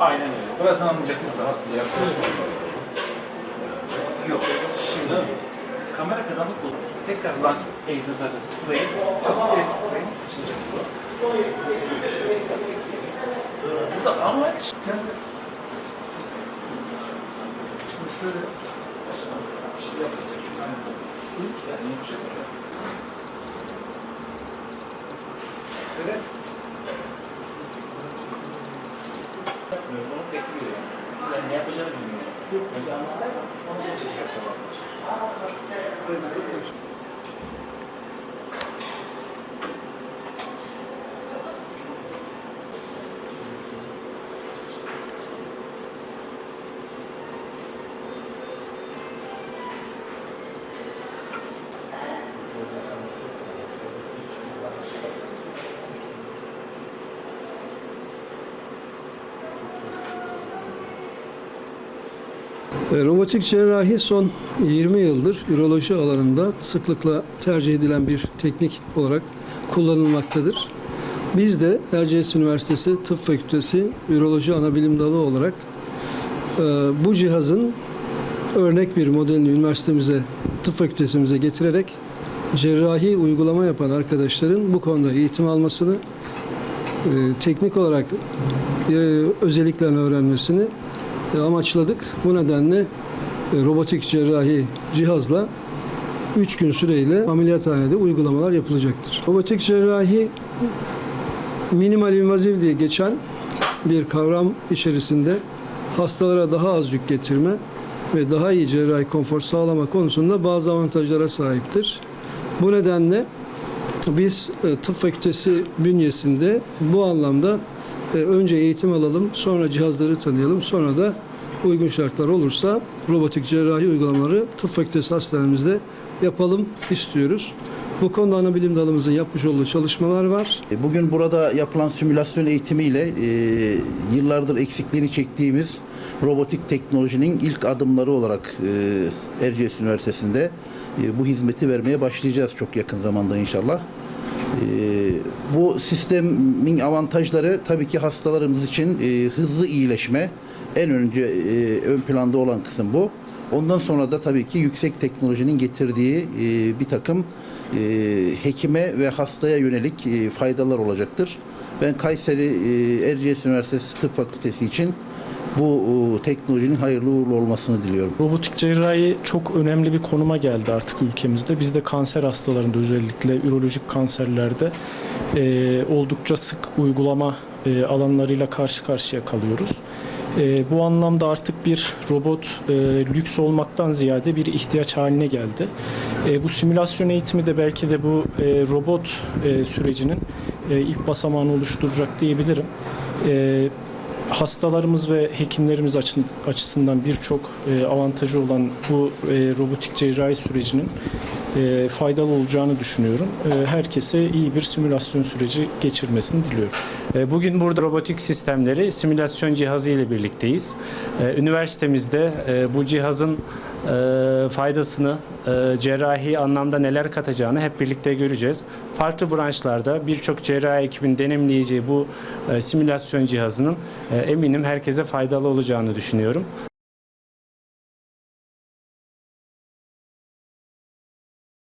Aynen öyle. Birazdan anlayacaksınız aslında. Yok. Şimdi kamera karanlık olursa tekrar lan egzersize tıklayın. Yok direkt tıklayın. Açılacak bu. Burada amaç şöyle bir şey yapacak çünkü yani yapacak. Böyle yapmıyorum, onu bekliyor yani. Ne yapacağını bilmiyor. Yok, önce anlatsaydı onu da çeker sabahlar. Böyle bir Robotik cerrahi son 20 yıldır üroloji alanında sıklıkla tercih edilen bir teknik olarak kullanılmaktadır. Biz de Erciyes Üniversitesi Tıp Fakültesi Üroloji Anabilim Dalı olarak e, bu cihazın örnek bir modelini üniversitemize, tıp fakültesimize getirerek cerrahi uygulama yapan arkadaşların bu konuda eğitim almasını, e, teknik olarak e, özelliklerini öğrenmesini e, amaçladık. Bu nedenle e, robotik cerrahi cihazla 3 gün süreyle ameliyathanede uygulamalar yapılacaktır. Robotik cerrahi minimal invaziv diye geçen bir kavram içerisinde hastalara daha az yük getirme ve daha iyi cerrahi konfor sağlama konusunda bazı avantajlara sahiptir. Bu nedenle biz e, tıp fakültesi bünyesinde bu anlamda e, önce eğitim alalım, sonra cihazları tanıyalım, sonra da uygun şartlar olursa robotik cerrahi uygulamaları tıp fakültesi hastanemizde yapalım istiyoruz. Bu konuda ana bilim dalımızın yapmış olduğu çalışmalar var. E, Bugün burada yapılan simülasyon eğitimiyle e, yıllardır eksikliğini çektiğimiz robotik teknolojinin ilk adımları olarak e, Erciyes Üniversitesi'nde e, bu hizmeti vermeye başlayacağız çok yakın zamanda inşallah. E, bu sistemin avantajları tabii ki hastalarımız için e, hızlı iyileşme en önce e, ön planda olan kısım bu. Ondan sonra da tabii ki yüksek teknolojinin getirdiği e, bir takım e, hekime ve hastaya yönelik e, faydalar olacaktır. Ben Kayseri e, Erciyes Üniversitesi Tıp Fakültesi için bu e, teknolojinin hayırlı uğurlu olmasını diliyorum. Robotik cerrahi çok önemli bir konuma geldi artık ülkemizde. Biz de kanser hastalarında özellikle ürolojik kanserlerde e, oldukça sık uygulama e, alanlarıyla karşı karşıya kalıyoruz. E, bu anlamda artık bir robot e, lüks olmaktan ziyade bir ihtiyaç haline geldi. E, bu simülasyon eğitimi de belki de bu e, robot e, sürecinin e, ilk basamağını oluşturacak diyebilirim. E, hastalarımız ve hekimlerimiz açısından birçok e, avantajı olan bu e, robotik cerrahi sürecinin e, faydalı olacağını düşünüyorum. E, herkese iyi bir simülasyon süreci geçirmesini diliyorum. E, Bugün burada robotik sistemleri simülasyon cihazı ile birlikteyiz. Üniversitemizde bu cihazın faydasını, cerrahi anlamda neler katacağını hep birlikte göreceğiz. Farklı branşlarda birçok cerrahi ekibin deneyimleyeceği bu simülasyon cihazının eminim herkese faydalı olacağını düşünüyorum.